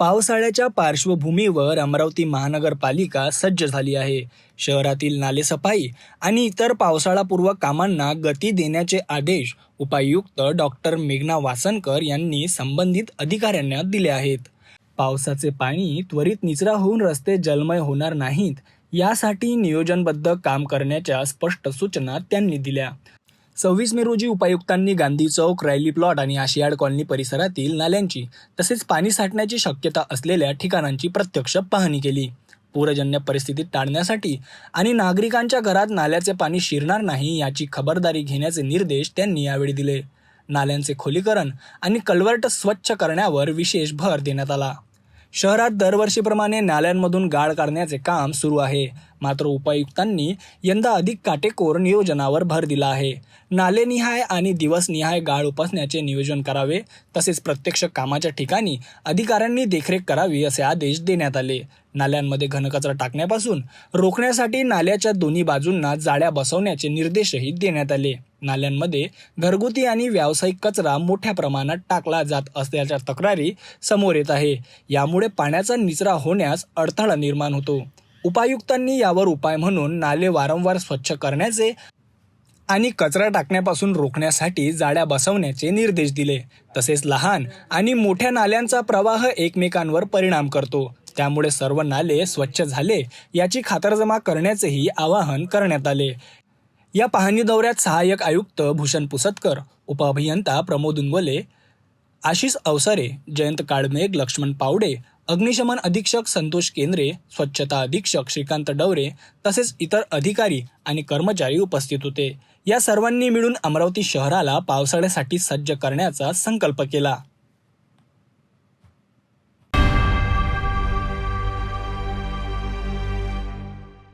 पावसाळ्याच्या पार्श्वभूमीवर अमरावती महानगरपालिका सज्ज झाली आहे. शहरातील नालेसफाई आणि इतर पावसाळापूर्व कामांना गती देण्याचे आदेश उपायुक्त डॉक्टर मेघना वासनकर यांनी संबंधित अधिकाऱ्यांना दिले आहेत. पावसाचे पाणी त्वरित निचरा होऊन रस्ते जलमय होणार नाहीत यासाठी नियोजनबद्ध काम करण्याच्या स्पष्ट सूचना त्यांनी दिल्या. सव्वीस मे रोजी उपायुक्तांनी गांधी चौक रॅली प्लॉट आणि आशियाड कॉलनी परिसरातील नाल्यांची तसेच पाणी साठण्याची शक्यता असलेल्या ठिकाणांची प्रत्यक्ष पाहणी केली. पूरजन्य परिस्थिती टाळण्यासाठी आणि नागरिकांच्या घरात नाल्याचे पाणी शिरणार नाही याची खबरदारी घेण्याचे निर्देश त्यांनी यावेळी दिले. नाल्यांचे खोलीकरण आणि कल्वर्ट स्वच्छ करण्यावर विशेष भर देण्यात आला. शहरात दरवर्षीप्रमाणे नाल्यांमधून गाळ काढण्याचे काम सुरू आहे. मात्र उपायुक्तांनी यंदा अधिक काटेकोर नियोजनावर भर दिला आहे. नालेनिहाय आणि दिवसनिहाय गाळ उपसण्याचे नियोजन करावे तसेच प्रत्यक्ष कामाच्या ठिकाणी अधिकाऱ्यांनी देखरेख करावी असे आदेश देण्यात आले. नाल्यांमध्ये घनकचरा टाकण्यापासून रोखण्यासाठी नाल्याच्या दोन्ही बाजूंना जाळ्या बसवण्याचे निर्देशही देण्यात आले. नाल्यांमध्ये घरगुती आणि व्यावसायिक कचरा मोठ्या प्रमाणात टाकला जात असल्याच्या तक्रारी समोर येत आहे. यामुळे पाण्याचा निचरा होण्यास अडथळा निर्माण होतो. उपायुक्तांनी यावर उपाय म्हणून नाले वारंवार स्वच्छ करण्याचे आणि कचरा टाकण्यापासून रोखण्यासाठी जाळ्या बसवण्याचे निर्देश दिले. तसेच लहान आणि मोठ्या नाल्यांचा प्रवाह एकमेकांवर परिणाम करतो. त्यामुळे सर्व नाले स्वच्छ झाले याची खातरजमा करण्याचेही आवाहन करण्यात आले. या पाहणी दौऱ्यात सहाय्यक आयुक्त भूषण पुसतकर उपअभियंता प्रमोद उंगोले आशिष अवसरे जयंत काळमेघ लक्ष्मण पावडे अग्निशमन अधीक्षक संतोष केंद्रे स्वच्छता अधीक्षक श्रीकांत डवरे तसेच इतर अधिकारी आणि कर्मचारी उपस्थित होते. या सर्वांनी मिळून अमरावती शहराला पावसाळ्यासाठी सज्ज करण्याचा संकल्प केला.